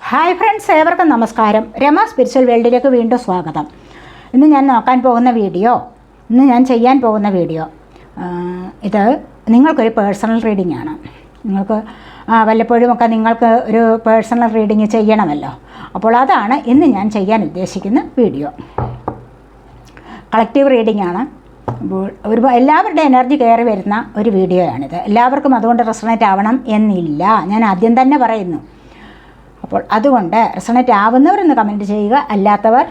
Hi friends ഏവർക്കും നമസ്കാരം. Rama spiritual വേൾഡിലേക്ക് വീണ്ടും സ്വാഗതം. ഇന്ന് ഞാൻ നോക്കാൻ പോകുന്ന വീഡിയോ ഇന്ന് ഞാൻ ചെയ്യാൻ പോകുന്ന വീഡിയോ ഇത് നിങ്ങൾക്കൊരു പേഴ്സണൽ റീഡിംഗ് ആണ്. നിങ്ങൾക്ക് വല്ലപ്പോഴും ഒക്കെ നിങ്ങൾക്ക് ഒരു പേഴ്സണൽ റീഡിങ് ചെയ്യണമല്ലോ. അപ്പോൾ അതാണ് ഇന്ന് ഞാൻ ചെയ്യാൻ ഉദ്ദേശിക്കുന്ന വീഡിയോ. കളക്റ്റീവ് റീഡിംഗ് ആണ്. ഒരു എല്ലാവരുടെ എനർജി കയറി വരുന്ന ഒരു വീഡിയോയാണിത്. എല്ലാവർക്കും അതുകൊണ്ട് റെസണേറ്റ് ആവണം എന്നില്ല. ഞാൻ ആദ്യം തന്നെ പറയുന്നു. അപ്പോൾ അതുകൊണ്ട് റെസണേറ്റ് ആവുന്നവരൊന്ന് കമന്റ് ചെയ്യുക അല്ലാത്തവർ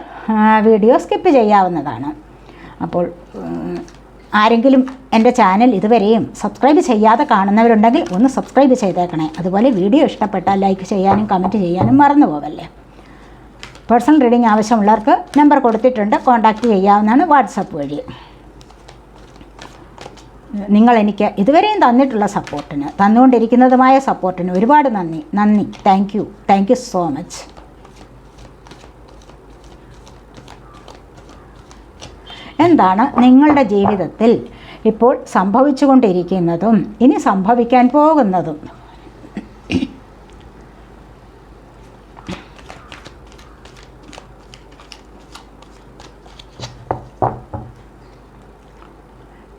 വീഡിയോ സ്കിപ്പ് ചെയ്യാവുന്നതാണ്. അപ്പോൾ ആരെങ്കിലും എന്റെ ചാനൽ ഇതുവരെയും സബ്സ്ക്രൈബ് ചെയ്യാതെ കാണുന്നവരുണ്ടെങ്കിൽ ഒന്ന് സബ്സ്ക്രൈബ് ചെയ്തേക്കണേ. അതുപോലെ വീഡിയോ ഇഷ്ടപ്പെട്ടാൽ ലൈക്ക് ചെയ്യാനും കമന്റ് ചെയ്യാനും മറന്നു പോകല്ലേ പേഴ്സണൽ റീഡിംഗ് ആവശ്യമുള്ളവർക്ക് നമ്പർ കൊടുത്തിട്ടുണ്ട് കോൺടാക്റ്റ് ചെയ്യാവുന്നതാണ് വാട്സപ്പ് വഴി. നിങ്ങൾ എനിക്ക് ഇതുവരെയും തന്നിട്ടുള്ള സപ്പോർട്ടിന് തന്നുകൊണ്ടിരിക്കുന്നതുമായ സപ്പോർട്ടിന് ഒരുപാട് നന്ദി. നന്ദി. Thank you thank you so much എന്താണ് നിങ്ങളുടെ ജീവിതത്തിൽ ഇപ്പോൾ സംഭവിച്ചുകൊണ്ടിരിക്കുന്നതും ഇനി സംഭവിക്കാൻ പോകുന്നതും?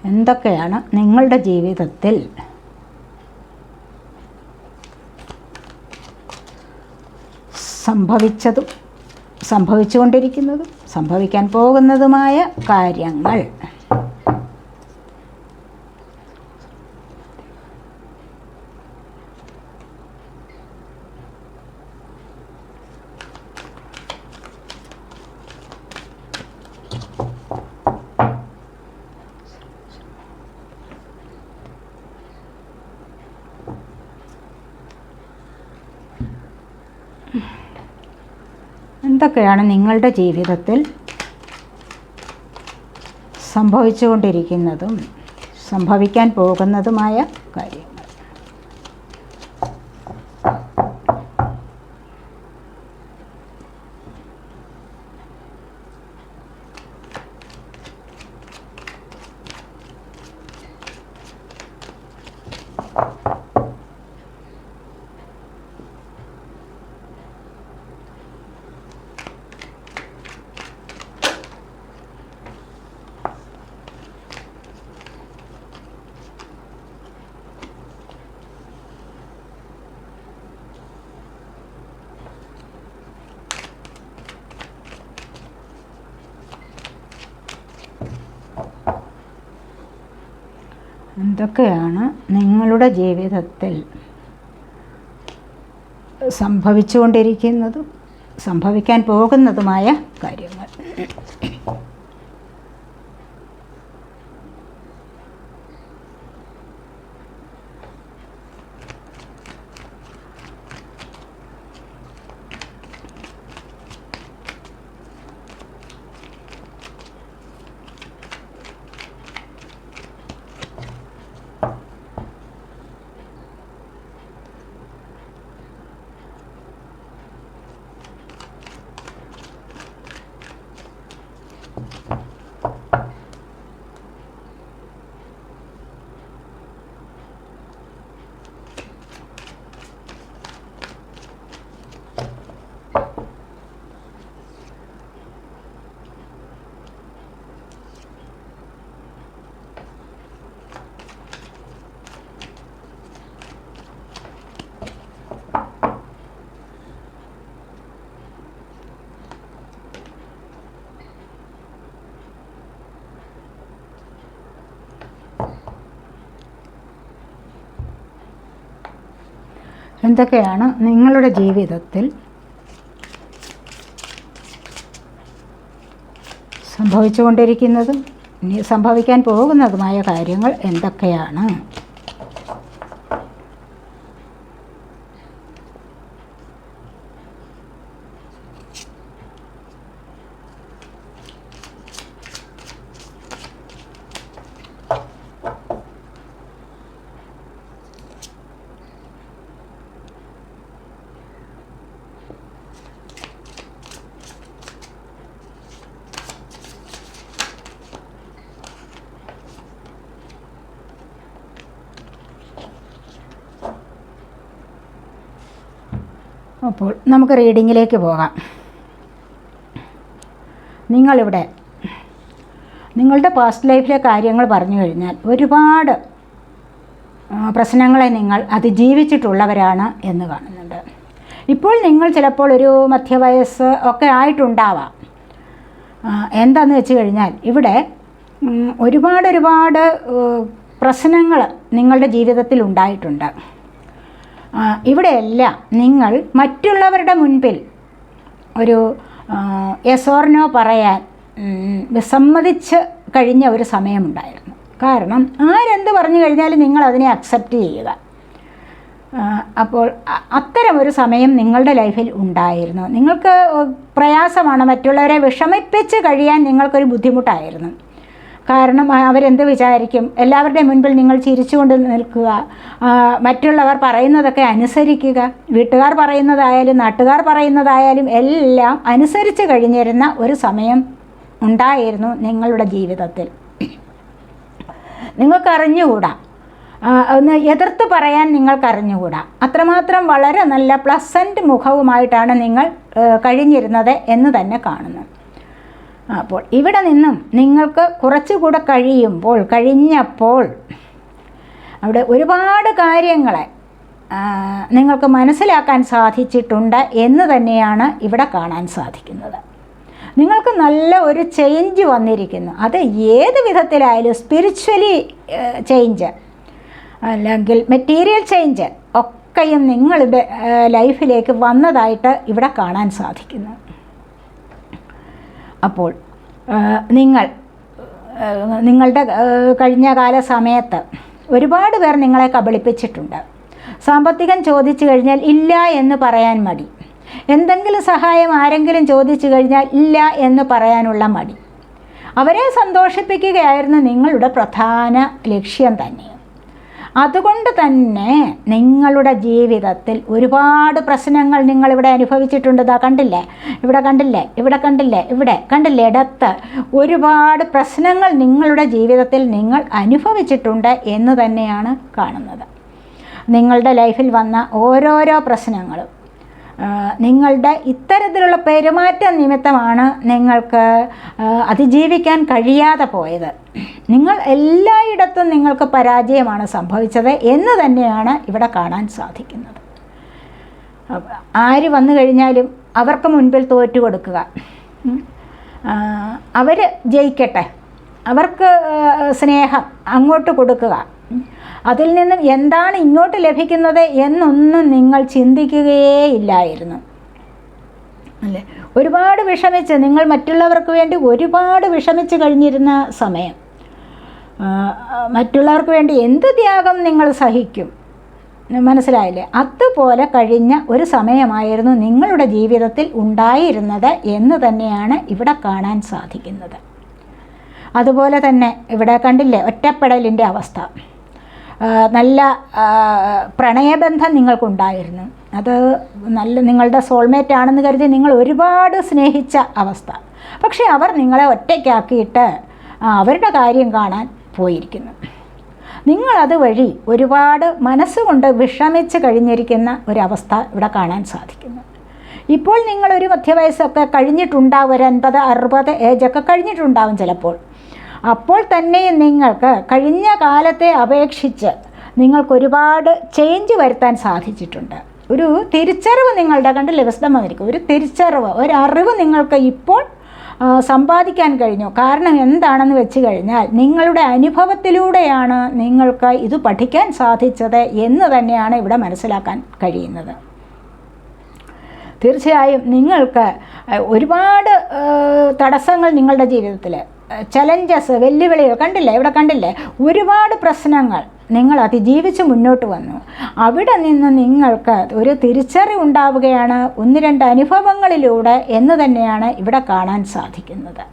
എന്തൊക്കെയാണ് നിങ്ങളുടെ ജീവിതത്തിൽ? സംഭവിച്ചതും സംഭവിച്ചുകൊണ്ടിരിക്കുന്നതും സംഭവിക്കാൻ പോകുന്നതുമായ കാര്യങ്ങൾ. എന്തൊക്കെയാണ് നിങ്ങളുടെ ജീവിതത്തിൽ സംഭവിച്ചുകൊണ്ടിരിക്കുന്നതും സംഭവിക്കാൻ പോകുന്നതുമായ കാര്യങ്ങൾ എന്തൊക്കെയാണ് നിങ്ങളുടെ ജീവിതത്തിൽ സംഭവിച്ചുകൊണ്ടിരിക്കുന്നതും സംഭവിക്കാൻ പോകുന്നതുമായ കാര്യങ്ങൾ? എന്തൊക്കെയാണ് നിങ്ങളുടെ ജീവിതത്തിൽ സംഭവിച്ചുകൊണ്ടിരിക്കുന്നതും? ഇനി സംഭവിക്കാൻ പോകുന്നതുമായ കാര്യങ്ങൾ എന്തൊക്കെയാണ്? അപ്പോൾ നമുക്ക് റീഡിങ്ങിലേക്ക് പോകാം. നിങ്ങളിവിടെ നിങ്ങളുടെ പാസ്റ്റ് ലൈഫിലെ കാര്യങ്ങൾ പറഞ്ഞു കഴിഞ്ഞാൽ ഒരുപാട് പ്രശ്നങ്ങളെ നിങ്ങൾ അതിജീവിച്ചിട്ടുള്ളവരാണ് എന്ന് കാണുന്നുണ്ട്. ഇപ്പോൾ നിങ്ങൾ ചിലപ്പോൾ ഒരു മധ്യവയസ്സ് ഒക്കെ ആയിട്ടുണ്ടാവാം. എന്താന്ന് വെച്ച് കഴിഞ്ഞാൽ ഇവിടെ ഒരുപാട് ഒരുപാട് പ്രശ്നങ്ങൾ നിങ്ങളുടെ ജീവിതത്തിൽ ഉണ്ടായിട്ടുണ്ട്. ഇവിടെയെല്ലാം നിങ്ങൾ മറ്റുള്ളവരുടെ മുൻപിൽ ഒരു യെസോർനോ പറയാൻ വിസമ്മതിച്ച് കഴിഞ്ഞ ഒരു സമയമുണ്ടായിരുന്നു. കാരണം ആരെന്ത് പറഞ്ഞു കഴിഞ്ഞാലും നിങ്ങൾ അതിനെ അക്സെപ്റ്റ് ചെയ്യുക. അപ്പോൾ അത്തരം ഒരു സമയം നിങ്ങളുടെ ലൈഫിൽ ഉണ്ടായിരുന്നു. നിങ്ങൾക്ക് പ്രയാസമാണ് മറ്റുള്ളവരെ വിഷമിപ്പിച്ച് കഴിയാൻ നിങ്ങൾക്കൊരു ബുദ്ധിമുട്ടായിരുന്നു. കാരണം അവരെന്ത് വിചാരിക്കും? എല്ലാവരുടെയും മുൻപിൽ നിങ്ങൾ ചിരിച്ചുകൊണ്ട് നിൽക്കുക. മറ്റുള്ളവർ പറയുന്നതൊക്കെ അനുസരിക്കുക. വീട്ടുകാർ പറയുന്നതായാലും നാട്ടുകാർ പറയുന്നതായാലും എല്ലാം അനുസരിച്ച് കഴിഞ്ഞിരുന്ന ഒരു സമയം ഉണ്ടായിരുന്നു നിങ്ങളുടെ ജീവിതത്തിൽ. നിങ്ങൾക്കറിഞ്ഞുകൂടാ? ഒന്ന് എതിർത്ത് പറയാൻ നിങ്ങൾക്കറിഞ്ഞുകൂടാ? അത്രമാത്രം വളരെ നല്ല പ്ലസന്റ് മുഖവുമായിട്ടാണ് നിങ്ങൾ കഴിഞ്ഞിരുന്നത് എന്ന് തന്നെ കാണുന്നു. അപ്പോൾ ഇവിടെ നിന്നും നിങ്ങൾക്ക് കുറച്ചുകൂടെ കഴിയുമ്പോൾ കഴിഞ്ഞപ്പോൾ അവിടെ ഒരുപാട് കാര്യങ്ങളെ നിങ്ങൾക്ക് മനസ്സിലാക്കാൻ സാധിച്ചിട്ടുണ്ട് എന്ന് തന്നെയാണ് ഇവിടെ കാണാൻ സാധിക്കുന്നത്. നിങ്ങൾക്ക് നല്ല ഒരു ചേഞ്ച് വന്നിരിക്കുന്നു. അത് ഏത് വിധത്തിലായാലും സ്പിരിച്വലി ചേഞ്ച് അല്ലെങ്കിൽ മെറ്റീരിയൽ ചേഞ്ച് ഒക്കെയും നിങ്ങളുടെ ലൈഫിലേക്ക് വന്നതായിട്ട് ഇവിടെ കാണാൻ സാധിക്കുന്നു. അപ്പോൾ നിങ്ങൾ നിങ്ങളുടെ കഴിഞ്ഞ കാല സമയത്ത് ഒരുപാട് പേർ നിങ്ങളെ കബളിപ്പിച്ചിട്ടുണ്ട്. സാമ്പത്തികം ചോദിച്ചു കഴിഞ്ഞാൽ ഇല്ല എന്ന് പറയാൻ മടി. എന്തെങ്കിലും സഹായം ആരെങ്കിലും ചോദിച്ചു കഴിഞ്ഞാൽ ഇല്ല എന്ന് പറയാനുള്ള മടി. അവരെ സന്തോഷിപ്പിക്കുകയായിരുന്നു നിങ്ങളുടെ പ്രധാന ലക്ഷ്യം തന്നെ. അതുകൊണ്ട് തന്നെ നിങ്ങളുടെ ജീവിതത്തിൽ ഒരുപാട് പ്രശ്നങ്ങൾ നിങ്ങളിവിടെ അനുഭവിച്ചിട്ടുണ്ട്. ഇതാ കണ്ടില്ലേ? ഇവിടെ കണ്ടില്ലേ? ഇവിടെ കണ്ടില്ലേ? ഇവിടെ കണ്ടില്ലേ? ഇടത്ത് ഒരുപാട് പ്രശ്നങ്ങൾ നിങ്ങളുടെ ജീവിതത്തിൽ നിങ്ങൾ അനുഭവിച്ചിട്ടുണ്ട് എന്ന് തന്നെയാണ് കാണുന്നത്. നിങ്ങളുടെ ലൈഫിൽ വന്ന ഓരോരോ പ്രശ്നങ്ങളും നിങ്ങളുടെ ഇത്തരത്തിലുള്ള പെരുമാറ്റ നിമിത്തമാണ് നിങ്ങൾക്ക് അതിജീവിക്കാൻ കഴിയാതെ പോയത്. നിങ്ങൾ എല്ലായിടത്തും നിങ്ങൾക്ക് പരാജയമാണ് സംഭവിച്ചത് എന്ന് തന്നെയാണ് ഇവിടെ കാണാൻ സാധിക്കുന്നത്. ആര് വന്നു കഴിഞ്ഞാലും അവർക്ക് മുൻപിൽ തോറ്റു കൊടുക്കുക. അവർ ജയിക്കട്ടെ. അവർക്ക് സ്നേഹം അങ്ങോട്ട് കൊടുക്കുക. അതിൽ നിന്നും എന്താണ് ഇങ്ങോട്ട് ലഭിക്കുന്നത് എന്നൊന്നും നിങ്ങൾ ചിന്തിക്കുകയേ ഇല്ലായിരുന്നു. അല്ലേ? ഒരുപാട് വിഷമിച്ച് നിങ്ങൾ മറ്റുള്ളവർക്ക് വേണ്ടി ഒരുപാട് വിഷമിച്ച് കഴിഞ്ഞിരുന്ന സമയം. മറ്റുള്ളവർക്ക് വേണ്ടി എന്ത് ത്യാഗം നിങ്ങൾ സഹിക്കും? മനസ്സിലായില്ലേ? അതുപോലെ കഴിഞ്ഞ ഒരു സമയമായിരുന്നു നിങ്ങളുടെ ജീവിതത്തിൽ ഉണ്ടായിരുന്നത് എന്ന് തന്നെയാണ് ഇവിടെ കാണാൻ സാധിക്കുന്നത്. അതുപോലെ തന്നെ ഇവിടെ കണ്ടില്ലേ? ഒറ്റപ്പെടലിന്റെ അവസ്ഥ. നല്ല പ്രണയബന്ധം നിങ്ങൾക്കുണ്ടായിരുന്നു. അത് നല്ല നിങ്ങളുടെ സോൾമേറ്റ് ആണെന്ന് കരുതി നിങ്ങൾ ഒരുപാട് സ്നേഹിച്ച അവസ്ഥ. പക്ഷേ അവർ നിങ്ങളെ ഒറ്റയ്ക്കാക്കിയിട്ട് അവരുടെ കാര്യം കാണാൻ പോയിരിക്കുന്നു. നിങ്ങൾ അതുവഴി ഒരുപാട് മനസ്സുകൊണ്ട് വിഷമിച്ച് കഴിഞ്ഞിരിക്കുന്ന ഒരവസ്ഥ ഇവിടെ കാണാൻ സാധിക്കുന്നു. ഇപ്പോൾ നിങ്ങളൊരു മധ്യവയസ്സൊക്കെ കഴിഞ്ഞിട്ടുണ്ടാവും ഒരു അൻപത് അറുപത് ഏജൊക്കെ കഴിഞ്ഞിട്ടുണ്ടാവും ചിലപ്പോൾ. അപ്പോൾ തന്നെ നിങ്ങൾക്ക് കഴിഞ്ഞ കാലത്തെ അപേക്ഷിച്ച് നിങ്ങൾക്ക് ഒരുപാട് ചേഞ്ച് വരുത്താൻ സാധിച്ചിട്ടുണ്ട്. ഒരു തിരിച്ചറിവ് നിങ്ങളുടെ കണ്ട് വിശദം ഒരു തിരിച്ചറിവ് ഒരു അറിവ് നിങ്ങൾക്ക് ഇപ്പോൾ സമ്പാദിക്കാൻ കഴിഞ്ഞു. കാരണം എന്താണെന്ന് വെച്ച് കഴിഞ്ഞാൽ നിങ്ങളുടെ അനുഭവത്തിലൂടെയാണ് നിങ്ങൾക്ക് ഇത് പഠിക്കാൻ സാധിച്ചത് എന്ന് തന്നെയാണ് ഇവിടെ മനസ്സിലാക്കാൻ കഴിയുന്നത്. തീർച്ചയായും നിങ്ങൾക്ക് ഒരുപാട് തടസ്സങ്ങൾ നിങ്ങളുടെ ജീവിതത്തിൽ ചലഞ്ചസ് വെല്ലുവിളികൾ കണ്ടില്ലേ? ഇവിടെ കണ്ടില്ലേ? ഒരുപാട് പ്രശ്നങ്ങൾ നിങ്ങൾ അതിജീവിച്ച് മുന്നോട്ട് വന്നു. അവിടെ നിന്ന് നിങ്ങൾക്ക് ഒരു തിരിച്ചറിവുണ്ടാവുകയാണ് ഒന്ന് രണ്ട് അനുഭവങ്ങളിലൂടെ എന്ന് തന്നെയാണ് ഇവിടെ കാണാൻ സാധിക്കുന്നത്.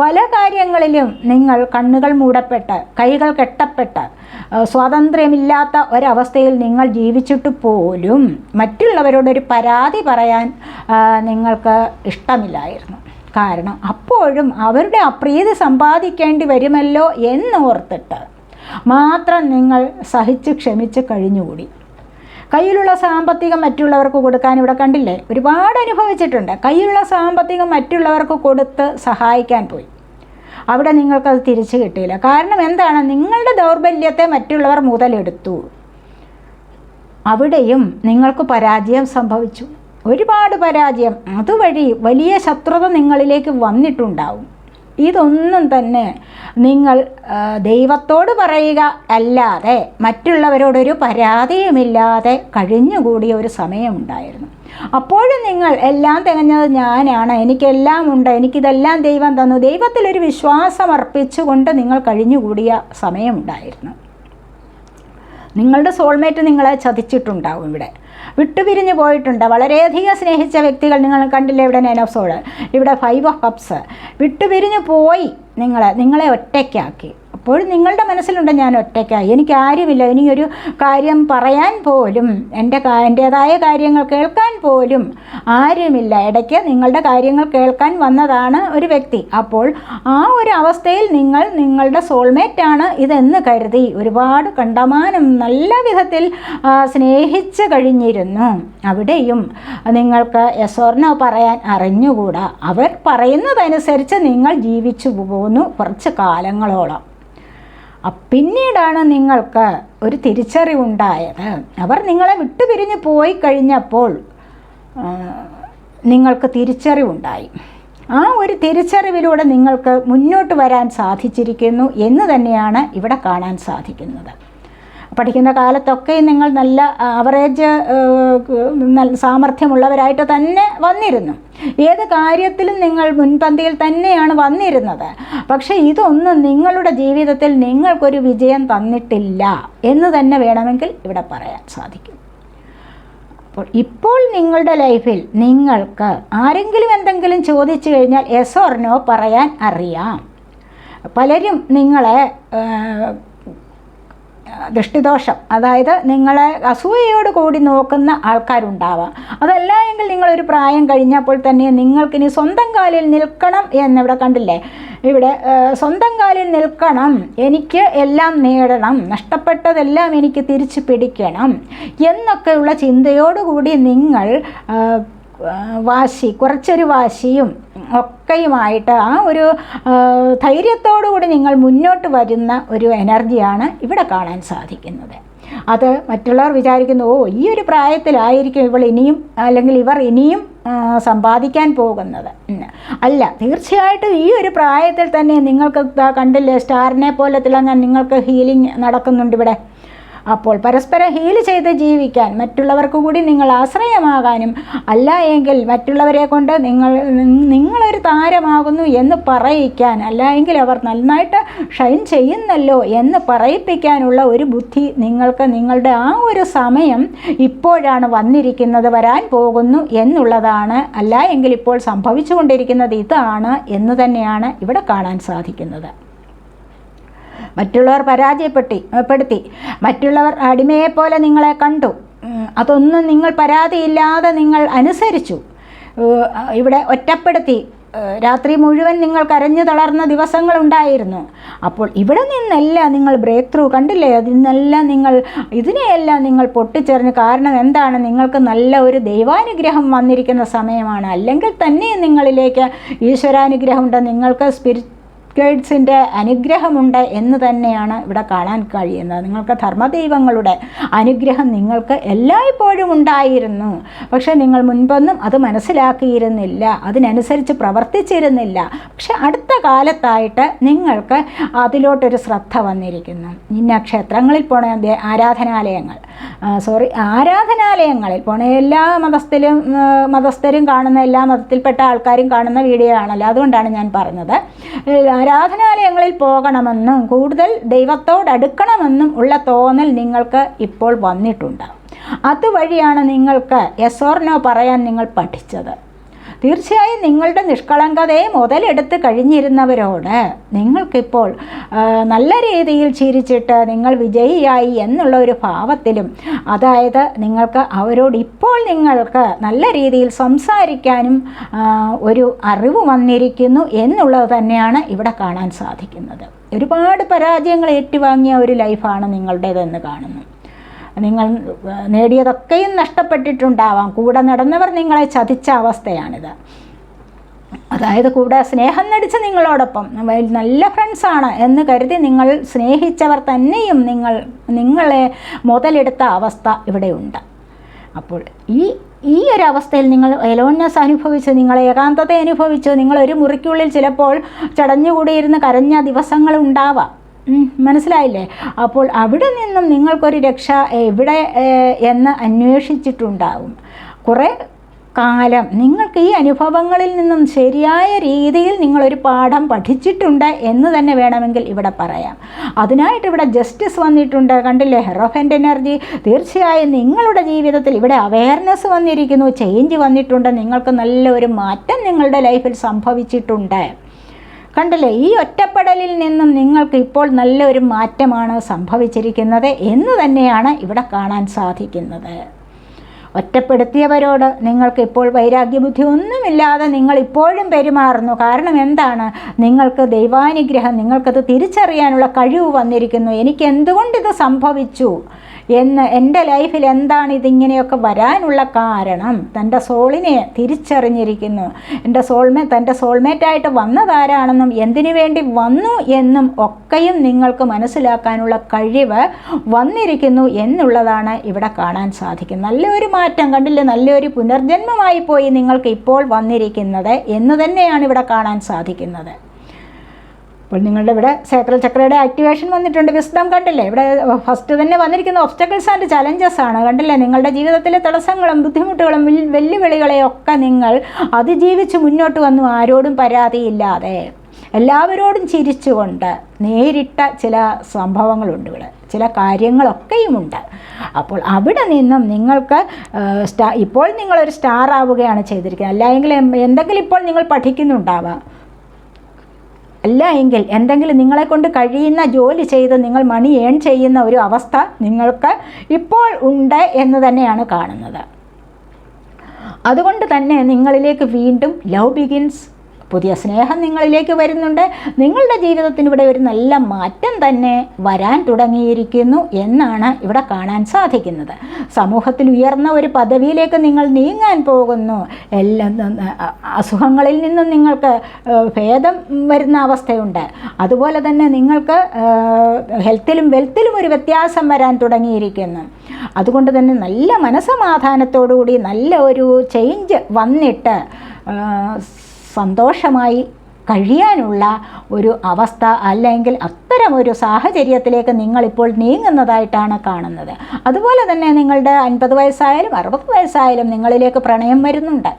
പല കാര്യങ്ങളിലും നിങ്ങൾ കണ്ണുകൾ മൂടപ്പെട്ട് കൈകൾ കെട്ടപ്പെട്ട് സ്വാതന്ത്ര്യമില്ലാത്ത ഒരവസ്ഥയിൽ നിങ്ങൾ ജീവിച്ചിട്ട് പോലും മറ്റുള്ളവരോടൊരു പരാതി പറയാൻ നിങ്ങൾക്ക് ഇഷ്ടമില്ലായിരുന്നു. കാരണം അപ്പോഴും അവരുടെ അപ്രീതി സമ്പാദിക്കേണ്ടി വരുമല്ലോ എന്നോർത്തിട്ട് മാത്രം നിങ്ങൾ സഹിച്ച് ക്ഷമിച്ച് കഴിഞ്ഞുകൂടി. കയ്യിലുള്ള സാമ്പത്തികം മറ്റുള്ളവർക്ക് കൊടുക്കാൻ ഇവിടെ കണ്ടില്ലേ? ഒരുപാട് അനുഭവിച്ചിട്ടുണ്ട്. കയ്യിലുള്ള സാമ്പത്തികം മറ്റുള്ളവർക്ക് കൊടുത്ത് സഹായിക്കാൻ പോയി. അവിടെ നിങ്ങൾക്കത് തിരിച്ചു കിട്ടിയില്ല. കാരണം എന്താണ്? നിങ്ങളുടെ ദൗർബല്യത്തെ മറ്റുള്ളവർ മുതലെടുത്തു. അവിടെയും നിങ്ങൾക്ക് പരാജയം സംഭവിച്ചു. ഒരുപാട് പരാജയം. അതുവഴി വലിയ ശത്രുത നിങ്ങളിലേക്ക് വന്നിട്ടുണ്ടാവും. ഇതൊന്നും തന്നെ നിങ്ങൾ ദൈവത്തോട് പറയുക അല്ലാതെ മറ്റുള്ളവരോടൊരു പരാതിയുമില്ലാതെ കഴിഞ്ഞുകൂടിയ ഒരു സമയമുണ്ടായിരുന്നു. അപ്പോഴും നിങ്ങൾ എല്ലാം തികഞ്ഞത് ഞാനാണ്. എനിക്കെല്ലാം ഉണ്ട്. എനിക്കിതെല്ലാം ദൈവം തന്നു. ദൈവത്തിലൊരു വിശ്വാസം അർപ്പിച്ചുകൊണ്ട് നിങ്ങൾ കഴിഞ്ഞുകൂടിയ സമയമുണ്ടായിരുന്നു. നിങ്ങളുടെ സോൾമേറ്റ് നിങ്ങളെ ചതിച്ചിട്ടുണ്ടാവും ഇവിടെ. വിട്ടുപിരിഞ്ഞു പോയിട്ടുണ്ട്. വളരെയധികം സ്നേഹിച്ച വ്യക്തികൾ നിങ്ങൾ കണ്ടില്ലേ ഇവിടെ നൈൻ ഓഫ് സോൾ ഇവിടെ ഫൈവ് ഓഫ് കപ്സ് വിട്ടുപിരിഞ്ഞു പോയി നിങ്ങളെ നിങ്ങളെ ഒറ്റയ്ക്കാക്കി. അപ്പോൾ നിങ്ങളുടെ മനസ്സിലുണ്ട് ഞാൻ ഒറ്റയ്ക്കായി. എനിക്ക് ആരുമില്ല. ഒരു കാര്യം പറയാൻ പോലും എന്റെ എന്റേതായ കാര്യങ്ങൾ കേൾക്കാൻ പോലും ആരുമില്ല. ഇടയ്ക്ക് നിങ്ങളുടെ കാര്യങ്ങൾ കേൾക്കാൻ വന്നതാണ് ഒരു വ്യക്തി. അപ്പോൾ ആ ഒരു അവസ്ഥയിൽ നിങ്ങൾ നിങ്ങളുടെ സോൾമേറ്റാണ് ഇതെന്ന് കരുതി ഒരുപാട് കണ്ടമാനം നല്ല വിധത്തിൽ സ്നേഹിച്ച് കഴിഞ്ഞിരുന്നു. അവിടെയും നിങ്ങൾക്ക് യസോർനോ പറയാൻ അറിഞ്ഞുകൂടാ. അവർ പറയുന്നതനുസരിച്ച് നിങ്ങൾ ജീവിച്ചു പോകുന്നു കുറച്ച് കാലങ്ങളോളം. പിന്നീടാണ് നിങ്ങൾക്ക് ഒരു തിരിച്ചറിവുണ്ടായത്. അവർ നിങ്ങളെ വിട്ടുപിരിഞ്ഞ് പോയി കഴിഞ്ഞപ്പോൾ നിങ്ങൾക്ക് തിരിച്ചറിവുണ്ടായി. ആ ഒരു തിരിച്ചറിവിലൂടെ നിങ്ങൾക്ക് മുന്നോട്ട് വരാൻ സാധിച്ചിരിക്കുന്നു എന്ന് തന്നെയാണ് ഇവിടെ കാണാൻ സാധിക്കുന്നത്. പഠിക്കുന്ന കാലത്തൊക്കെ നിങ്ങൾ നല്ല അവറേജ് സാമർഥ്യമുള്ളവരായിട്ട് തന്നെ വന്നിരുന്നു. ഏത് കാര്യത്തിലും നിങ്ങൾ മുൻപന്തിയിൽ തന്നെയാണ് വന്നിരുന്നത്. പക്ഷേ ഇതൊന്നും നിങ്ങളുടെ ജീവിതത്തിൽ നിങ്ങൾക്കൊരു വിജയം തന്നിട്ടില്ല എന്ന് തന്നെ വേണമെങ്കിൽ ഇവിടെ പറയാൻ സാധിക്കും. അപ്പോൾ ഇപ്പോൾ നിങ്ങളുടെ ലൈഫിൽ നിങ്ങൾക്ക് ആരെങ്കിലും എന്തെങ്കിലും ചോദിച്ചു കഴിഞ്ഞാൽ എസ് ഓർ നോ പറയാൻ അറിയാം. പലരും നിങ്ങളെ ദൃഷ്ടിദോഷം. അതായത് നിങ്ങളെ അസൂയയോട് കൂടി നോക്കുന്ന ആൾക്കാരുണ്ടാവാം. അതല്ല എങ്കിൽ നിങ്ങളൊരു പ്രായം കഴിഞ്ഞപ്പോൾ തന്നെ നിങ്ങൾക്കിനി സ്വന്തം കാലിൽ നിൽക്കണം എന്നിവിടെ കണ്ടില്ലേ? ഇവിടെ സ്വന്തം കാലിൽ നിൽക്കണം എനിക്ക് എല്ലാം നേടണം നഷ്ടപ്പെട്ടതെല്ലാം എനിക്ക് തിരിച്ചു പിടിക്കണം എന്നൊക്കെയുള്ള ചിന്തയോടുകൂടി നിങ്ങൾ വാശി കുറച്ചൊരു വാശിയും ഒക്കെയുമായിട്ട് ആ ഒരു ധൈര്യത്തോടുകൂടി നിങ്ങൾ മുന്നോട്ട് വരുന്ന ഒരു എനർജിയാണ് ഇവിടെ കാണാൻ സാധിക്കുന്നത്. അത് മറ്റുള്ളവർ വിചാരിക്കുന്നു ഓ ഈ ഒരു പ്രായത്തിലായിരിക്കും ഇവൾ ഇനിയും അല്ലെങ്കിൽ ഇവർ ഇനിയും സമ്പാദിക്കാൻ പോകുന്നത്. അല്ല തീർച്ചയായിട്ടും ഈ ഒരു പ്രായത്തിൽ തന്നെ നിങ്ങൾക്ക് കണ്ടില്ലേ സ്റ്റാറിനെ പോലെ തിളങ്ങാൻ നിങ്ങൾക്ക് ഹീലിംഗ് നടക്കുന്നുണ്ട് ഇവിടെ. അപ്പോൾ പരസ്പരം ഹീൽ ചെയ്ത് ജീവിക്കാൻ മറ്റുള്ളവർക്ക് കൂടി നിങ്ങൾ ആശ്രയമാകാനും അല്ല എങ്കിൽ മറ്റുള്ളവരെ കൊണ്ട് നിങ്ങൾ നിങ്ങളൊരു താരമാകുന്നു എന്ന് പറയിക്കാൻ അല്ല എങ്കിൽ അവർ നന്നായിട്ട് ഷൈൻ ചെയ്യുന്നല്ലോ എന്ന് പറയിപ്പിക്കാനുള്ള ഒരു ബുദ്ധി നിങ്ങൾക്ക് നിങ്ങളുടെ ആ ഒരു സമയം ഇപ്പോഴാണ് വന്നിരിക്കുന്നത് വരാൻ പോകുന്നു എന്നുള്ളതാണ്. അല്ല എങ്കിൽ ഇപ്പോൾ സംഭവിച്ചുകൊണ്ടിരിക്കുന്നത് ഇതാണ് എന്ന് തന്നെയാണ് ഇവിടെ കാണാൻ സാധിക്കുന്നത്. മറ്റുള്ളവർ പരാജയപ്പെട്ടി പെടുത്തി. മറ്റുള്ളവർ അടിമയെപ്പോലെ നിങ്ങളെ കണ്ടു. അതൊന്നും നിങ്ങൾ പരാതിയില്ലാതെ നിങ്ങൾ അനുസരിച്ചു. ഇവിടെ ഒറ്റപ്പെടുത്തി. രാത്രി മുഴുവൻ നിങ്ങൾ കരഞ്ഞു തളർന്ന ദിവസങ്ങളുണ്ടായിരുന്നു അപ്പോൾ ഇവിടെ നിന്നല്ല നിങ്ങൾ ബ്രേക്ക് ത്രൂ കണ്ടില്ലേ? അതിൽ നിന്നെല്ലാം നിങ്ങൾ ഇതിനെയെല്ലാം നിങ്ങൾ പൊട്ടിച്ചെറിഞ്ഞു കാരണം എന്താണ്? നിങ്ങൾക്ക് നല്ല ഒരു ദൈവാനുഗ്രഹം വന്നിരിക്കുന്ന സമയമാണ്. അല്ലെങ്കിൽ തന്നെ നിങ്ങളിലേക്ക് ഈശ്വരാനുഗ്രഹം ഉണ്ട് നിങ്ങൾക്ക് സ്പിരിറ്റ് ഗൈഡ്സിന്റെ അനുഗ്രഹമുണ്ട് എന്ന് തന്നെയാണ് ഇവിടെ കാണാൻ കഴിയുന്നത്. നിങ്ങൾക്ക് ധർമ്മദൈവങ്ങളുടെ അനുഗ്രഹം നിങ്ങൾക്ക് എല്ലായ്പ്പോഴും ഉണ്ടായിരുന്നു. പക്ഷേ നിങ്ങൾ മുൻപൊന്നും അത് മനസ്സിലാക്കിയിരുന്നില്ല. അതിനനുസരിച്ച് പ്രവർത്തിച്ചിരുന്നില്ല. പക്ഷെ അടുത്ത കാലത്തായിട്ട് നിങ്ങൾക്ക് അതിലോട്ടൊരു ശ്രദ്ധ വന്നിരിക്കുന്നു. ഇന്ന ക്ഷേത്രങ്ങളിൽ പോണ ആരാധനാലയങ്ങൾ. സോറി ആരാധനാലയങ്ങളിൽ പോണ എല്ലാ മതസ്ഥരും മതസ്ഥരും കാണുന്ന എല്ലാ മതത്തിൽപ്പെട്ട ആൾക്കാരും കാണുന്ന വീഡിയോ ആണല്ലോ അതുകൊണ്ടാണ് ഞാൻ പറഞ്ഞത്. ആരാധനാലയങ്ങളിൽ പോകണമെന്നും കൂടുതൽ ദൈവത്തോട് അടുക്കണമെന്നും ഉള്ള തോന്നൽ നിങ്ങൾക്ക് ഇപ്പോൾ വന്നിട്ടുണ്ടാകും അതുവഴിയാണ് നിങ്ങൾക്ക് എസ് ഓർ നോ പറയാൻ നിങ്ങൾ പഠിച്ചത്. തീർച്ചയായും നിങ്ങളുടെ നിഷ്കളങ്കതയെ മുതലെടുത്ത് കഴിഞ്ഞിരുന്നവരോട് നിങ്ങൾക്കിപ്പോൾ നല്ല രീതിയിൽ ചിരിച്ചിട്ട് നിങ്ങൾ വിജയിയായി എന്നുള്ള ഒരു ഭാവത്തിലും അതായത് നിങ്ങൾക്ക് അവരോട് ഇപ്പോൾ നിങ്ങൾക്ക് നല്ല രീതിയിൽ സംസാരിക്കാനും ഒരു അറിവ് വന്നിരിക്കുന്നു എന്നുള്ളത് തന്നെയാണ് ഇവിടെ കാണാൻ സാധിക്കുന്നത്. ഒരുപാട് പരാജയങ്ങൾ ഏറ്റുവാങ്ങിയ ഒരു ലൈഫാണ് നിങ്ങളുടേതെന്ന് കാണുന്നു. നിങ്ങൾ നേടിയതൊക്കെയും നഷ്ടപ്പെട്ടിട്ടുണ്ടാവാം. കൂടെ നടന്നവർ നിങ്ങളെ ചതിച്ച അവസ്ഥയാണിത്. അതായത് കൂടെ സ്നേഹം നടിച്ച് നിങ്ങളോടൊപ്പം നല്ല ഫ്രണ്ട്സാണ് എന്ന് കരുതി നിങ്ങൾ സ്നേഹിച്ചവർ തന്നെയും നിങ്ങൾ നിങ്ങളെ മുതലെടുത്ത അവസ്ഥ ഇവിടെയുണ്ട്. അപ്പോൾ ഈ ഈ ഒരു അവസ്ഥയിൽ നിങ്ങൾ എലോൺനെസ് അനുഭവിച്ചു നിങ്ങൾ ഏകാന്തത അനുഭവിച്ചു നിങ്ങൾ ഒരു മുറിക്കുള്ളിൽ ചിലപ്പോൾ ചടഞ്ഞുകൂടിയിരുന്ന് കരഞ്ഞ ഉം, മനസ്സിലായില്ലേ? അപ്പോൾ അവിടെ നിന്നും നിങ്ങൾക്കൊരു രക്ഷ എവിടെ എന്ന് അന്വേഷിച്ചിട്ടുണ്ടാവും. കുറേ കാലം നിങ്ങൾക്ക് ഈ അനുഭവങ്ങളിൽ നിന്നും ശരിയായ രീതിയിൽ നിങ്ങളൊരു പാഠം പഠിച്ചിട്ടുണ്ട് എന്ന് തന്നെ വേണമെങ്കിൽ ഇവിടെ പറയാം. അതിനായിട്ട് ഇവിടെ ജസ്റ്റിസ് വന്നിട്ടുണ്ട്. കണ്ടില്ലേ? ഹെറോഫന്റ് എനർജി തീർച്ചയായും നിങ്ങളുടെ ജീവിതത്തിൽ ഇവിടെ അവയർനെസ് വന്നിരിക്കുന്നു. ചേഞ്ച് വന്നിട്ടുണ്ട്. നിങ്ങൾക്ക് നല്ലൊരു മാറ്റം നിങ്ങളുടെ ലൈഫിൽ സംഭവിച്ചിട്ടുണ്ട്. കണ്ടില്ലേ ഈ ഒറ്റപ്പെടലിൽ നിന്നും നിങ്ങൾക്ക് ഇപ്പോൾ നല്ലൊരു മാറ്റമാണ് സംഭവിച്ചിരിക്കുന്നത് എന്ന് തന്നെയാണ് ഇവിടെ കാണാൻ സാധിക്കുന്നത്. ഒറ്റപ്പെടുത്തിയവരോട് നിങ്ങൾക്ക് ഇപ്പോൾ വൈരാഗ്യബുദ്ധി ഒന്നുമില്ലാതെ നിങ്ങൾ ഇപ്പോഴും പെരുമാറുന്നു. കാരണം എന്താണ്? നിങ്ങൾക്ക് ദൈവാനുഗ്രഹം നിങ്ങൾക്കത് തിരിച്ചറിയാനുള്ള കഴിവ് വന്നിരിക്കുന്നു. എനിക്ക് എന്തുകൊണ്ട് ഇത് സംഭവിച്ചു? എന്ന് എന്റെ ലൈഫിൽ എന്താണ് ഇതിങ്ങനെയൊക്കെ വരാനുള്ള കാരണം? തന്റെ സോളിനെ തിരിച്ചറിഞ്ഞിരിക്കുന്നു. എന്റെ സോൾമേ തന്റെ സോൾമേറ്റായിട്ട് വന്നതാരാണെന്നും എന്തിനു വേണ്ടി വന്നു എന്നും ഒക്കെയും നിങ്ങൾക്ക് മനസ്സിലാക്കാനുള്ള കഴിവ് വന്നിരിക്കുന്നു എന്നുള്ളതാണ് ഇവിടെ കാണാൻ സാധിക്കുന്നത്. നല്ലൊരു മാറ്റം കണ്ടില്ലേ? നല്ലൊരു പുനർജന്മമായി പോയി നിങ്ങൾക്ക് ഇപ്പോൾ വന്നിരിക്കുന്നത് എന്ന് തന്നെയാണ് ഇവിടെ കാണാൻ സാധിക്കുന്നത്. അപ്പോൾ നിങ്ങളുടെ ഇവിടെ സേക്രൽ ചക്രയുടെ ആക്ടിവേഷൻ വന്നിട്ടുണ്ട്. വിസ്ഡം കണ്ടില്ലേ? ഇവിടെ ഫസ്റ്റ് തന്നെ വന്നിരിക്കുന്ന ഒബ്സ്റ്റക്കിൾസ് ആൻഡ് ചലഞ്ചസ് ആണ്. കണ്ടില്ലേ? നിങ്ങളുടെ ജീവിതത്തിലെ തടസ്സങ്ങളും ബുദ്ധിമുട്ടുകളും വെല്ലുവിളികളെയൊക്കെ നിങ്ങൾ അതിജീവിച്ച് മുന്നോട്ട് വന്നു. ആരോടും പരാതിയില്ലാതെ. എല്ലാവരോടും ചിരിച്ചുകൊണ്ട് നേരിട്ട ചില സംഭവങ്ങളുണ്ട് ഇവിടെ. ചില കാര്യങ്ങളൊക്കെയുമുണ്ട്. അപ്പോൾ അവിടെ നിന്നും നിങ്ങൾക്ക് സ്റ്റാ ഇപ്പോൾ നിങ്ങളൊരു സ്റ്റാർ ആവുകയാണ് ചെയ്തിരിക്കുന്നത്. അല്ലെങ്കിൽ എന്തെങ്കിലും ഇപ്പോൾ നിങ്ങൾ പഠിക്കുന്നുണ്ടാവാം. അല്ല എങ്കിൽ എന്തെങ്കിലും നിങ്ങളെ കൊണ്ട് കഴിയുന്ന ജോലി ചെയ്ത് നിങ്ങൾ മണി ഏൺ ചെയ്യുന്ന ഒരു അവസ്ഥ നിങ്ങൾക്ക് ഇപ്പോൾ ഉണ്ട് എന്ന് തന്നെയാണ് കാണുന്നത്. അതുകൊണ്ട് തന്നെ നിങ്ങളിലേക്ക് വീണ്ടും ലവ് ബിഗിൻസ് പുതിയ സ്നേഹം നിങ്ങളിലേക്ക് വരുന്നുണ്ട്. നിങ്ങളുടെ ജീവിതത്തിന് ഇവിടെ ഒരു നല്ല മാറ്റം തന്നെ വരാൻ തുടങ്ങിയിരിക്കുന്നു എന്നാണ് ഇവിടെ കാണാൻ സാധിക്കുന്നത്. സമൂഹത്തിൽ ഉയർന്ന ഒരു പദവിയിലേക്ക് നിങ്ങൾ നീങ്ങാൻ പോകുന്നു. എല്ലാം അസുഖങ്ങളിൽ നിന്നും നിങ്ങൾക്ക് ഭേദം വരുന്ന അവസ്ഥയുണ്ട്. അതുപോലെ തന്നെ നിങ്ങൾക്ക് ഹെൽത്തിലും വെൽത്തിലും ഒരു വ്യത്യാസം വരാൻ തുടങ്ങിയിരിക്കുന്നു. അതുകൊണ്ട് തന്നെ നല്ല മനസമാധാനത്തോടുകൂടി നല്ല ഒരു ചേഞ്ച് വന്നിട്ട് സന്തോഷമായി കഴിയാനുള്ള ഒരു അവസ്ഥ അല്ലെങ്കിൽ അത്തരം ഒരു സാഹചര്യത്തിലേക്ക് നിങ്ങളിപ്പോൾ നീങ്ങുന്നതായിട്ടാണ് കാണുന്നത്. അതുപോലെ തന്നെ നിങ്ങളുടെ അൻപത് വയസ്സായാലും അറുപത് വയസ്സായാലും നിങ്ങളിലേക്ക് പ്രണയം വരുന്നുണ്ട്.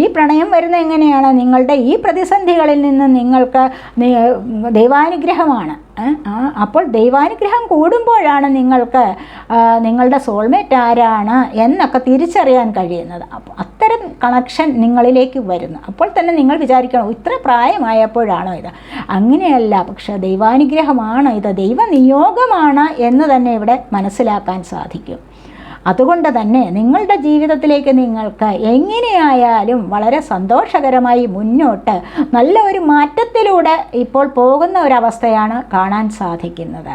ഈ പ്രണയം വരുന്ന എങ്ങനെയാണ്? നിങ്ങളുടെ ഈ പ്രതിസന്ധികളിൽ നിന്ന് നിങ്ങൾക്ക് ദൈവാനുഗ്രഹമാണ്. അപ്പോൾ ദൈവാനുഗ്രഹം കൂടുമ്പോഴാണ് നിങ്ങൾക്ക് നിങ്ങളുടെ സോൾമേറ്റ് ആരാണ് എന്നൊക്കെ തിരിച്ചറിയാൻ കഴിയുന്നത്. അപ്പോൾ അത്തരം കണക്ഷൻ നിങ്ങളിലേക്ക് വരുന്നു. അപ്പോൾ തന്നെ നിങ്ങൾ വിചാരിക്കണം ഇത്ര പ്രായമായപ്പോഴാണോ ഇത്? അങ്ങനെയല്ല പക്ഷേ ദൈവാനുഗ്രഹമാണ് ഇത്. ദൈവനിയോഗമാണ് എന്ന് തന്നെ ഇവിടെ മനസ്സിലാക്കാൻ സാധിക്കും. അതുകൊണ്ട് തന്നെ നിങ്ങളുടെ ജീവിതത്തിലേക്ക് നിങ്ങൾക്ക് എങ്ങനെയായാലും വളരെ സന്തോഷകരമായി മുന്നോട്ട് നല്ല ഒരു മാറ്റത്തിലൂടെ ഇപ്പോൾ പോകുന്ന ഒരവസ്ഥയാണ് കാണാൻ സാധിക്കുന്നത്.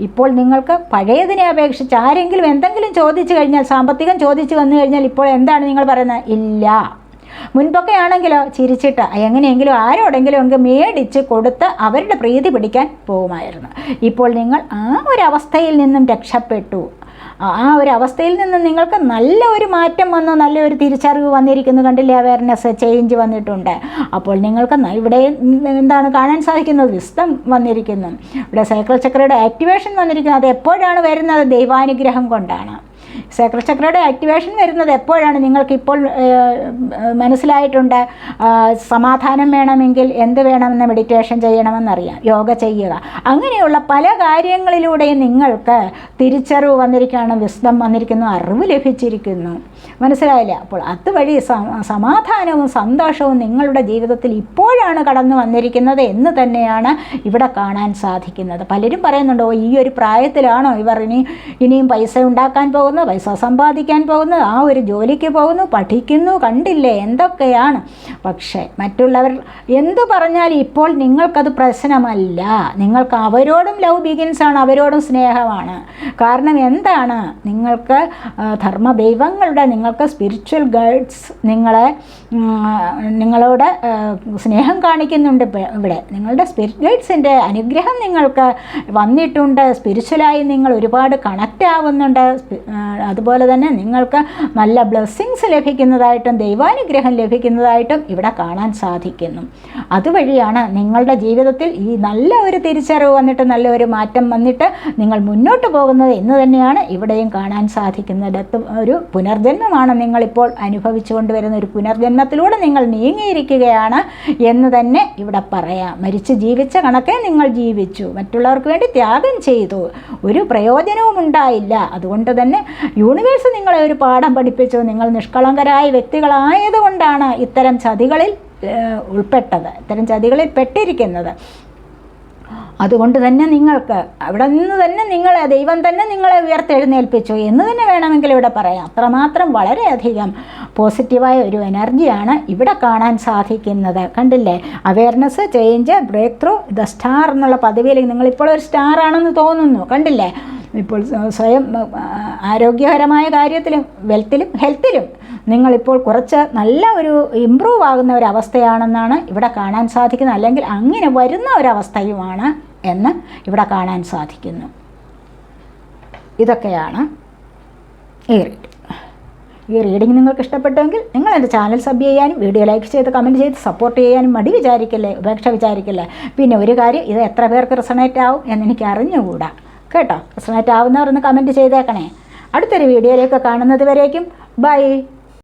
ഇപ്പോൾ നിങ്ങൾക്ക് പഴയതിനെ അപേക്ഷിച്ച് ആരെങ്കിലും എന്തെങ്കിലും ചോദിച്ചു കഴിഞ്ഞാൽ സാമ്പത്തികം ചോദിച്ചു വന്നു കഴിഞ്ഞാൽ ഇപ്പോൾ എന്താണ് നിങ്ങൾ പറയുന്നത്? ഇല്ല. മുൻപൊക്കെ ആണെങ്കിലോ ചിരിച്ചിട്ട് എങ്ങനെയെങ്കിലും ആരോടെങ്കിലും എങ്കിൽ മേടിച്ച് കൊടുത്ത് അവരുടെ പ്രീതി പിടിക്കാൻ പോകുമായിരുന്നു. ഇപ്പോൾ നിങ്ങൾ ആ ഒരു അവസ്ഥയിൽ നിന്നും രക്ഷപ്പെട്ടു. ആ ഒരു അവസ്ഥയിൽ നിന്ന് നിങ്ങൾക്ക് നല്ല ഒരു മാറ്റം വന്നു നല്ലൊരു തിരിച്ചറിവ് വന്നിരിക്കുന്നു കണ്ടില്ലേ? അവയർനെസ് ചേഞ്ച് വന്നിട്ടുണ്ട്. അപ്പോൾ നിങ്ങൾക്ക് ഇവിടെ എന്താണ് കാണാൻ സാധിക്കുന്നത്? വിസ്തം വന്നിരിക്കുന്നു. ഇവിടെ സൈക്കിൾ ചക്രയുടെ ആക്ടിവേഷൻ വന്നിരിക്കുന്നു. അത് എപ്പോഴാണ് വരുന്നത്? ദൈവാനുഗ്രഹം കൊണ്ടാണ്. സൈക്കിൾ ചക്രയുടെ ആക്ടിവേഷൻ വരുന്നത് എപ്പോഴാണ്? നിങ്ങൾക്ക് ഇപ്പോൾ മനസ്സിലായിട്ടുണ്ട് സമാധാനം വേണമെങ്കിൽ എന്ത് വേണമെന്ന് മെഡിറ്റേഷൻ ചെയ്യണമെന്നറിയാം യോഗ ചെയ്യുക. അങ്ങനെയുള്ള പല കാര്യങ്ങളിലൂടെയും നിങ്ങൾക്ക് തിരിച്ചറിവ് വന്നിരിക്കുകയാണ് വിസ്തം വന്നിരിക്കുന്നു അറിവ് ലഭിച്ചിരിക്കുന്നു. മനസ്സിലായില്ല? അപ്പോൾ അതുവഴി സമാധാനവും സന്തോഷവും നിങ്ങളുടെ ജീവിതത്തിൽ ഇപ്പോഴാണ് കടന്നു വന്നിരിക്കുന്നത് എന്ന് തന്നെയാണ് ഇവിടെ കാണാൻ സാധിക്കുന്നത്. പലരും പറയുന്നുണ്ടോ ഈ ഒരു പ്രായത്തിലാണോ ഇവർ ഇനി ഇനിയും പൈസ ഉണ്ടാക്കാൻ പോകുന്നത്? പൈസ സമ്പാദിക്കാൻ പോകുന്നു ആ ഒരു ജോലിക്ക് പോകുന്നു പഠിക്കുന്നു കണ്ടില്ലേ? എന്തൊക്കെയാണ്? പക്ഷേ മറ്റുള്ളവർ എന്തു പറഞ്ഞാൽ ഇപ്പോൾ നിങ്ങൾക്കത് പ്രശ്നമല്ല. നിങ്ങൾക്ക് അവരോടും ലവ് ബിഗിൻസ് ആണ് അവരോടും സ്നേഹമാണ്. കാരണം എന്താണ്? നിങ്ങൾക്ക് ധർമ്മ ദൈവങ്ങളുടെ നിങ്ങൾക്ക് സ്പിരിച്വൽ ഗൈഡ്സ് നിങ്ങളെ നിങ്ങളോട് സ്നേഹം കാണിക്കുന്നുണ്ട് ഇവിടെ. നിങ്ങളുടെ സ്പിരിറ്റ് ഗൈഡ്സിന്റെ അനുഗ്രഹം നിങ്ങൾക്ക് വന്നിട്ടുണ്ട്. സ്പിരിച്വലായി നിങ്ങൾ ഒരുപാട് കണക്റ്റ് ആവുന്നുണ്ട്. അതുപോലെ തന്നെ നിങ്ങൾക്ക് നല്ല ബ്ലെസ്സിങ്സ് ലഭിക്കുന്നതായിട്ടും ദൈവാനുഗ്രഹം ലഭിക്കുന്നതായിട്ടും ഇവിടെ കാണാൻ സാധിക്കുന്നു. അതുവഴിയാണ് നിങ്ങളുടെ ജീവിതത്തിൽ ഈ നല്ല ഒരു തിരിച്ചറിവ് വന്നിട്ട് നല്ല ഒരു മാറ്റം വന്നിട്ട് നിങ്ങൾ മുന്നോട്ട് പോകുന്നത് എന്ന് തന്നെയാണ് ഇവിടെയും കാണാൻ സാധിക്കുന്നത്. ഒരു പുനർജന്മമാണ് നിങ്ങളിപ്പോൾ അനുഭവിച്ചു കൊണ്ടുവരുന്ന ഒരു പുനർജന്മത്തിലൂടെ നിങ്ങൾ നീങ്ങിയിരിക്കുകയാണ് എന്ന് തന്നെ ഇവിടെ പറയാം. മരിച്ചു ജീവിച്ച കണക്കെ നിങ്ങൾ ജീവിച്ചു. മറ്റുള്ളവർക്ക് വേണ്ടി ത്യാഗം ചെയ്തു. ഒരു പ്രയോജനവും ഉണ്ടായില്ല അതുകൊണ്ട് തന്നെ യൂണിവേഴ്സ് നിങ്ങളെ ഒരു പാഠം പഠിപ്പിച്ചു നിങ്ങൾ നിഷ്കളങ്കരായ വ്യക്തികളായതുകൊണ്ടാണ് ഇത്തരം ചതികളിൽ ഉൾപ്പെട്ടത് ഇത്തരം ചതികളിൽ പെട്ടിരിക്കുന്നത്. അതുകൊണ്ട് തന്നെ നിങ്ങൾക്ക് അവിടെ നിന്ന് തന്നെ നിങ്ങളെ ദൈവം തന്നെ നിങ്ങളെ ഉയർത്തെഴുന്നേൽപ്പിച്ചു എന്ന് തന്നെ വേണമെങ്കിൽ ഇവിടെ പറയാം. അത്രമാത്രം വളരെയധികം പോസിറ്റീവായ ഒരു എനർജിയാണ് ഇവിടെ കാണാൻ സാധിക്കുന്നത്. കണ്ടില്ലേ? Awareness change break through the star എന്നുള്ള പദവിയിൽ നിങ്ങളിപ്പോൾ ഒരു സ്റ്റാർ ആണെന്ന് തോന്നുന്നു. കണ്ടില്ലേ? ഇപ്പോൾ സ്വ- സ്വയം ആരോഗ്യകരമായ കാര്യത്തിലും വെൽത്തിലും ഹെൽത്തിലും നിങ്ങളിപ്പോൾ കുറച്ച് നല്ല ഒരു ഇമ്പ്രൂവ് ആകുന്ന ഒരവസ്ഥയാണെന്നാണ് ഇവിടെ കാണാൻ സാധിക്കുന്നത്. അല്ലെങ്കിൽ അങ്ങനെ വരുന്ന ഒരവസ്ഥയുമാണ് എന്ന് ഇവിടെ കാണാൻ സാധിക്കുന്നു. ഇതൊക്കെയാണ് ഈ റീഡിംഗ് ഈ റീഡിംഗ് നിങ്ങൾക്ക് ഇഷ്ടപ്പെട്ടെങ്കിൽ നിങ്ങൾ എന്റെ ചാനൽ സബ് ചെയ്യാനും വീഡിയോ ലൈക്ക് ചെയ്ത് കമന്റ് ചെയ്ത് സപ്പോർട്ട് ചെയ്യാനും മടി വിചാരിക്കല്ലേ ഉപേക്ഷ വിചാരിക്കല്ലേ? പിന്നെ ഒരു കാര്യം ഇത് എത്ര പേർക്ക് റിസണേറ്റ് ആവും എന്നെനിക്ക് അറിഞ്ഞുകൂടാ. കേട്ടോ? പ്രശ്നമായിട്ടാവുന്നവർ ഒന്ന് കമന്റ് ചെയ്തേക്കണേ. അടുത്തൊരു വീഡിയോയിലേക്ക് കാണുന്നത് വരേക്കും. ബൈ